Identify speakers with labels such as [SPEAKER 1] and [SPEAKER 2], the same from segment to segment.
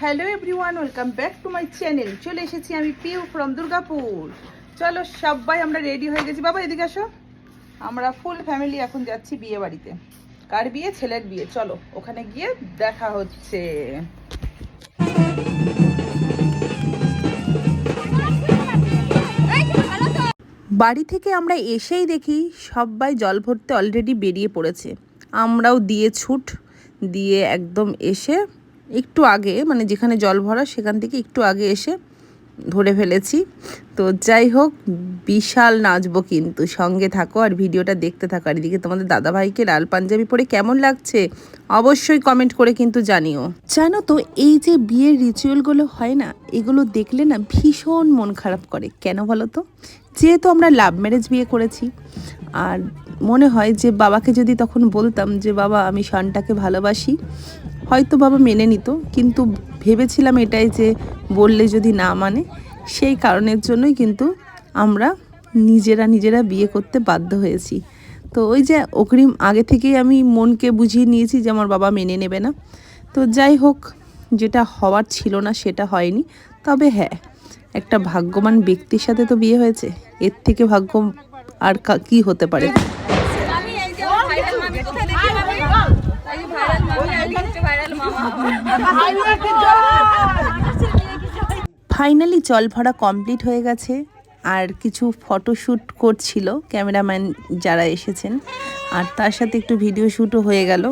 [SPEAKER 1] Hello everyone welcome back to my channel চলে এসেছি আমি পিউ ফ্রম দুর্গাপুর চলো, সবাই আমরা রেডি হয়ে গেছি। বাবা, এদিকে আসো। আমরা ফুল ফ্যামিলি এখন যাচ্ছি বিয়ে বাড়িতে কার বিয়ে? ছেলের বিয়ে। চলো, ওখানে গিয়ে দেখা হচ্ছে। বাড়ি থেকে আমরা এসেই দেখি সবাই জল ভরতে অলরেডি বেরিয়ে পড়েছে। আমরাও দিয়ে ছুট, দিয়ে একদম এসে একটু আগে মানে যেখানে জল ভরা সেখান থেকে একটু আগে এসে ধরে ফেলেছি। তো যাই হোক, বিশাল নাচবো কিন্তু। সঙ্গে থাকো আর ভিডিওটা দেখতে থাকো। আর এদিকে তোমাদের দাদাভাইকে লাল পাঞ্জাবি পরে কেমন লাগছে, অবশ্যই কমেন্ট করে কিন্তু জানিও। জানো তো, এই যে বিয়ের রিচুয়ালগুলো হয় না, এগুলো দেখলে না ভীষণ মন খারাপ করে। কেন বলো তো? যেহেতু আমরা লাভ ম্যারেজ বিয়ে করেছি, আর মনে হয় যে বাবাকে যদি তখন বলতাম যে, বাবা, আমি শানটাকে ভালোবাসি হয়তো বাবা মেনে নিত, কিন্তু ভেবেছিলাম এটাই যে বললে যদি না মানে সেই কারণের জন্যই কিন্তু আমরা নিজেরা নিজেরা বিয়ে করতে বাধ্য হয়েছি। তো ওই যে অগ্রিম আগে থেকেই আমি মনকে বুঝিয়ে নিয়েছি যে আমার বাবা মেনে নেবে না। তো যাই হোক, যেটা হওয়ার ছিল না সেটা হয়নি। তবে হ্যাঁ একটা ভাগ্যবান ব্যক্তির সাথে তো বিয়ে হয়েছে, এর থেকে ভাগ্য আর কা- হতে পারে
[SPEAKER 2] আমি এই যে ভাইরাল মামি কোথায় দেখি মামি এই যে ভাইরাল মামি আমি হচ্ছে ভাইরাল মামা
[SPEAKER 1] ফাইনালি জল ভরা কমপ্লিট হয়ে গেছে, আর কিছু ফটোশ্যুট করছিল ক্যামেরাম্যান যারা এসেছেন, আর তার সাথে একটু ভিডিও শ্যুটও হয়ে গেল,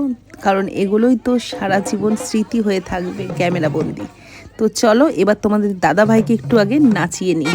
[SPEAKER 1] কারণ এগুলোই তো সারা জীবন স্মৃতি হয়ে থাকবে ক্যামেরাবন্দি তো চলো, এবার তোমাদের দাদা ভাইকে একটু আগে নাচিয়ে নিই।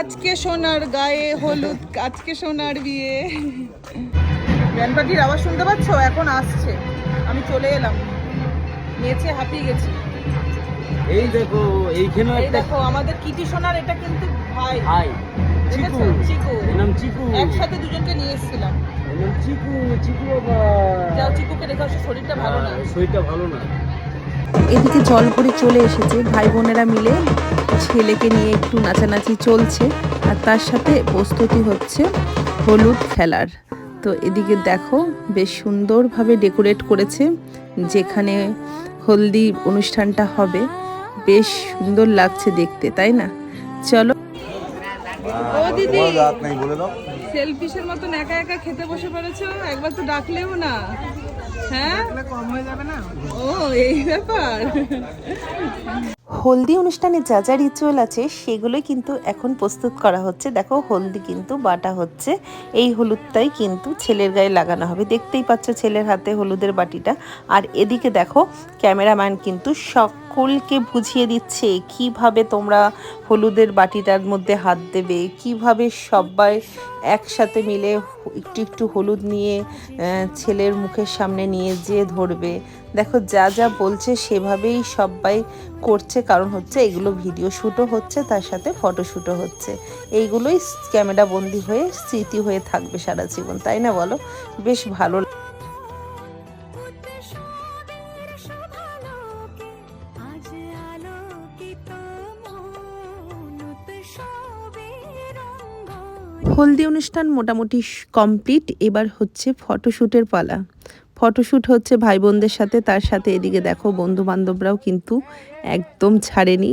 [SPEAKER 1] আজকে সোনার গায়ে হলুদ আজকে সোনার বিয়ে। ব্যান্ড পার্টির আওয়াজ শুনতে পাচ্ছ? এখন আসছে। আমি চলে এলাম। নেচে হাঁপিয়ে গেছি।
[SPEAKER 3] এই দেখো এইখানে
[SPEAKER 1] এই দেখো আমাদের কিটি সোনার এটা কিন্তু ভাই।
[SPEAKER 3] ভাই? চিকু।
[SPEAKER 1] চিকু।
[SPEAKER 3] নাম চিকু।
[SPEAKER 1] একসাথে দুজনকে নিয়ে এসেছিলাম।
[SPEAKER 3] চিকু। চিকু বাবা।
[SPEAKER 1] যাও চিকুকে রেখে আসো শরীরটা ভালো না।
[SPEAKER 3] হ্যাঁ, শরীরটা ভালো না।
[SPEAKER 1] এদিকে জল পরে চলে এসেছে। ভাই বোনেরা মিলে ছেলেকে নিয়ে একটু নাচানাচি চলছে আর তার সাথে প্রস্তুতি হচ্ছে হলুদ খেলার। তো এদিকে দেখো বেশ সুন্দরভাবে ডেকোরেট করেছে যেখানে হলদি অনুষ্ঠানটা হবে। বেশ সুন্দর লাগছে দেখতে তাই না? চলো। ও দিদি
[SPEAKER 4] রাত নাই বলে দাও।
[SPEAKER 1] সেলফিশের মতন একা একা খেতে বসে পড়েছো একবার তো ডাকলেও না। হ্যাঁ? কম হয়ে যাবে না? ও এই ব্যাপার। হলদি অনুষ্ঠানে যা যা রিচুয়াল আছে, সেগুলোই কিন্তু এখন প্রস্তুত করা হচ্ছে। দেখো, হলদি কিন্তু বাটা হচ্ছে। এই হলুদটাই কিন্তু ছেলের গায়ে লাগানো হবে। দেখতেই পাচ্ছ ছেলের হাতে হলুদের বাটিটা। আর এদিকে দেখো, ক্যামেরাম্যান কিন্তু সকলকে বুঝিয়ে দিচ্ছে, কীভাবে তোমরা হলুদের বাটিটার মধ্যে হাত দেবে, কীভাবে সবাই একসাথে মিলে একটু একটু হলুদ নিয়ে ছেলের মুখের সামনে নিয়ে যেয়ে ধরবে। দেখো, যা যা বলছে, সেভাবেই সবাই করছে, কারণ হচ্ছে এগুলো ভিডিও শ্যুটও হচ্ছে, তার সাথে ফটোশ্যুটও হচ্ছে। এইগুলোই ক্যামেরা বন্দি হয়ে স্মৃতি হয়ে থাকবে সারা জীবন, তাই না বলো? বেশ ভালো হলদি অনুষ্ঠান মোটামুটি কমপ্লিট এবার হচ্ছে ফটোশ্যুটের পালা। ফটোশ্যুট হচ্ছে ভাই বোনদের সাথে তার সাথে এদিকে দেখো বন্ধু বান্ধবরাও কিন্তু একদম ছাড়েনি।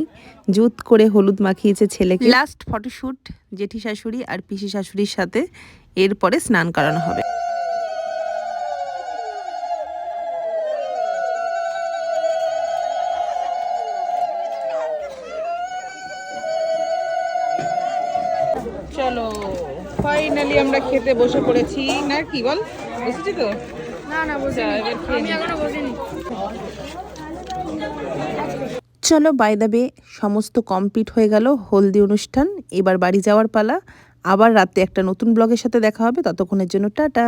[SPEAKER 1] জুত করে হলুদ মাখিয়েছে ছেলেকে। লাস্ট ফটোশ্যুট জেঠি শাশুড়ি আর পিসি শাশুড়ির সাথে এরপরে স্নান করানো হবে। চলো ফাইনালি আমরা খেতে বসে পড়েছি। না কি বল? বসেছি তো?
[SPEAKER 2] না না বসে
[SPEAKER 1] এবার খেয়ে
[SPEAKER 2] আমি এখনও বসিনি।
[SPEAKER 1] চলো বাই দ্য বে সমস্ত কমপ্লিট হয়ে গেল হলদি অনুষ্ঠান। এবার বাড়ি যাওয়ার পালা। আবার রাতে একটা নতুন ব্লগের সাথে দেখা হবে। ততক্ষণের জন্য টাটা।